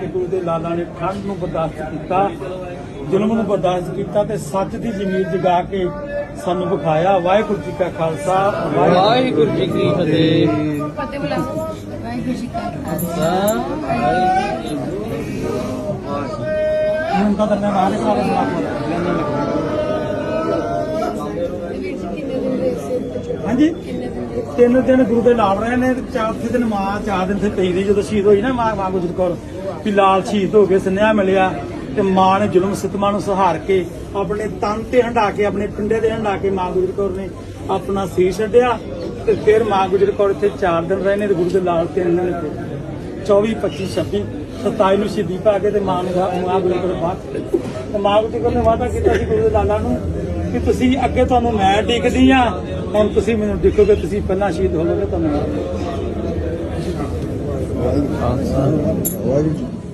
ਕਿ ਗੁਰੂ ਦੇ ਲਾਲਾਂ ਨੇ ਠੰਡ ਨੂੰ ਬਰਦਾਸ਼ਤ ਕੀਤਾ ਜ਼ੁਲਮ ਨੂੰ ਬਰਦਾਸ਼ਤ ਕੀਤਾ ਤੇ ਸੱਚ ਦੀ ਜ਼ਮੀਰ ਜਗਾ ਕੇ ਸਾਨੂੰ ਵਿਖਾਇਆ। ਵਾਹਿਗੁਰੂ ਜੀ ਕਾ ਖਾਲਸਾ ਵਾਹਿਗੁਰੂ ਜੀ ਕੀ ਫਤਿਹ। ਫਤਿਹ ਬੁਲਾ ਵਾਹਿਗੁਰੂ ਜੀ ਕਾ ਖਾਲਸਾ ਵਾਹਿਗੁਰੂ ਜੀ ਕੀ ਹੁਣ ਤਾਂ ਦਰਨੇ ਵਾਲੇ ਸਾਰੇ ਸਲਾਮ ਹਾਂਜੀ ਤਿੰਨ ਦਿਨ ਗੁਰੂ ਦੇ ਨਾਲ ਰਹੇ ਨੇ ਤੇ ਚੌਥੇ ਦਿਨ ਮਾਂ ਚਾਰ ਦਿਨ ਤੇ ਪਈ ਰਹੀ ਜਦੋਂ ਸ਼ਹੀਦ ਹੋਈ ਨਾ ਮਾਂ ਮਾਂ ਗੁਜਰ ਕੌਰ। ਵੀ ਲਾਲ ਸ਼ਹੀਦ ਹੋ ਗਏ ਸੁਨੇਹਾ ਮਿਲਿਆ ਤੇ ਮਾਂ ਨੇ ਜ਼ੁਲਮ ਸਿਤਮਾ ਨੂੰ ਸਹਾਰ ਕੇ ਆਪਣੇ ਤਨ ਤੇ ਹੰਡਾ ਕੇ, ਆਪਣੇ ਪਿੰਡੇ ਤੇ ਹੰਡਾ ਕੇ ਮਾਂ ਗੁਜਰ ਕੌਰ ਨੇ ਆਪਣਾ ਸੀਸ ਛੱਡਿਆ ਤੇ ਫਿਰ ਮਾਂ ਗੁਜਰ ਕੌਰ ਇੱਥੇ ਚਾਰ ਦਿਨ ਰਹੇ ਨੇ ਤੇ ਗੁਰੂ ਦੇ ਲਾਲ ਤਿੰਨ ਦਿਨ ਇੱਥੇ। 24 25 26 27 ਨੂੰ ਸ਼ਹੀਦੀ ਪਾ ਕੇ ਤੇ ਮਾਂ ਨੂੰ ਮਾਂ ਗੁਜਰ ਕੌਰ ਬਾਅਦ ਤੇ ਮਾਂ ਗੁਜਰ ਕੌਰ ਨੇ ਵਾਅਦਾ ਕੀਤਾ ਸੀ ਗੁਰੂ ਦੇ ਲਾਲਾ ਨੂੰ ਕਿ ਤੁਸੀਂ ਅੱਗੇ ਤੁਹਾਨੂੰ ਮੈਂ ਡਿੱਗਦੀ ਆ ਹੁਣ ਤੁਸੀਂ ਮੈਨੂੰ ਦੇਖੋਗੇ ਤੁਸੀਂ ਪਹਿਲਾਂ ਸ਼ਹੀਦ ਹੋਵੋਗੇ, ਤੁਹਾਨੂੰ ਵਾਹਿਗੁਰੂ